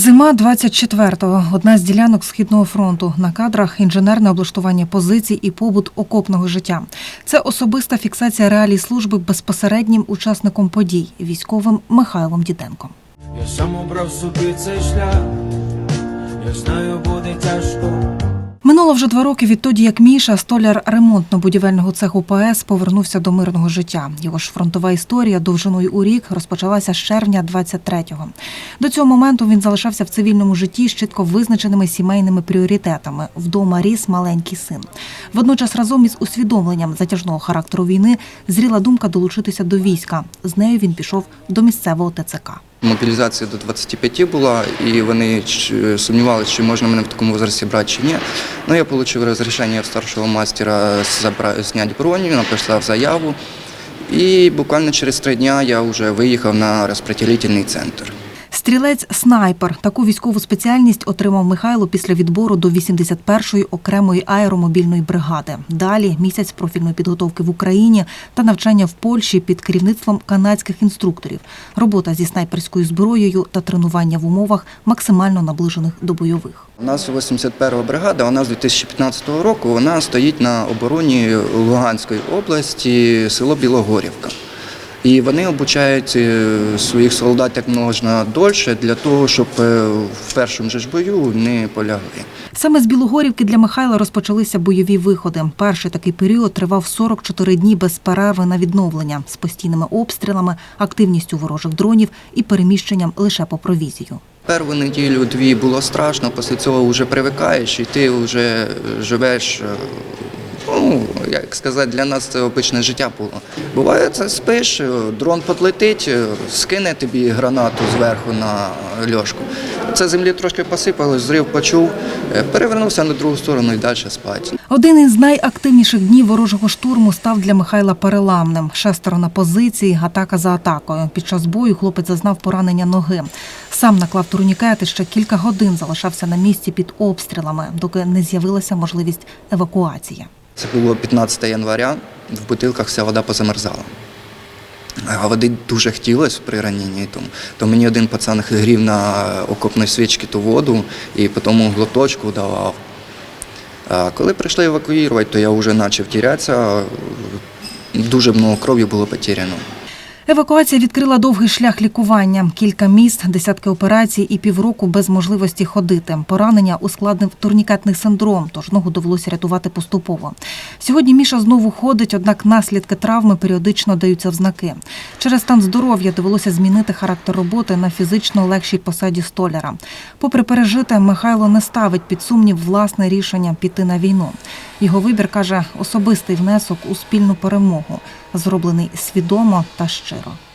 Зима 24-го. Одна з ділянок східного фронту. На кадрах інженерне облаштування позицій і побут окопного життя. Це особиста фіксація реалій служби безпосереднім учасником подій військовим Михайлом Діденком. Я сам обрав собі цей шлях, я знаю, буде тяжко. Минуло вже два роки відтоді, як Міша, столяр ремонтно-будівельного цеху ПАЕС, повернувся до мирного життя. Його ж фронтова історія довжиною у рік розпочалася з червня 23-го. До цього моменту він залишався в цивільному житті з чітко визначеними сімейними пріоритетами. Вдома ріс маленький син. Водночас разом із усвідомленням затяжного характеру війни зріла думка долучитися до війська. З нею він пішов до місцевого ТЦК. Мобілізація до 25 була, і вони сумнівалися, чи можна мене в такому возрасті брати чи ні. Ну, я отримав розрішення старшого мастера зняти броню, написав заяву. І буквально через три дні я вже виїхав на розподілительний центр. Стрілець-снайпер. Таку військову спеціальність отримав Михайло після відбору до 81-ї окремої аеромобільної бригади. Далі місяць профільної підготовки в Україні та навчання в Польщі під керівництвом канадських інструкторів. Робота зі снайперською зброєю та тренування в умовах максимально наближених до бойових. У нас 81 бригада, вона з 2015 року вона стоїть на обороні Луганської області, село Білогорівка. І вони обучають е, своїх солдат як можна дольше для того, щоб е, в першому же ж бою не полягли. Саме з Білогорівки для Михайла розпочалися бойові виходи. Перший такий період тривав 44 дні без перерви на відновлення з постійними обстрілами, активністю ворожих дронів і переміщенням лише по провізію. Першу неділю-дві було страшно, після цього вже привикаєш і ти вже живеш. Як сказати, для нас це обичне життя було. Буває, це спиш, е, дрон подлетить, е, скине тобі гранату зверху на льошку. Це землі трошки посипалось, зрив почув, е, перевернувся на другу сторону і далі спати. Один із найактивніших днів ворожого штурму став для Михайла переламним. Шестеро на позиції, атака за атакою. Під час бою хлопець зазнав поранення ноги. Сам наклав турнікет і ще кілька годин залишався на місці під обстрілами, доки не з'явилася можливість евакуації. Це було 15 января, в бутилках вся вода позамерзала. А води дуже хотілося при раненні. Тому, то мені один пацан грів на окопної свічки ту воду і потім глоточку давав. А коли прийшли евакуювати, то я вже почав тірятися. Дуже багато крові було потеряно. Евакуація відкрила довгий шлях лікування, кілька міст, десятки операцій і півроку без можливості ходити. Поранення ускладнив турнікетний синдром, тож ногу довелося рятувати поступово. Сьогодні Міша знову ходить, однак наслідки травми періодично даються в знаки. Через стан здоров'я довелося змінити характер роботи на фізично легшій посаді столяра. Попри пережите, Михайло не ставить під сумнів власне рішення піти на війну. Його вибір каже особистий внесок у спільну перемогу, зроблений свідомо та щиро. title.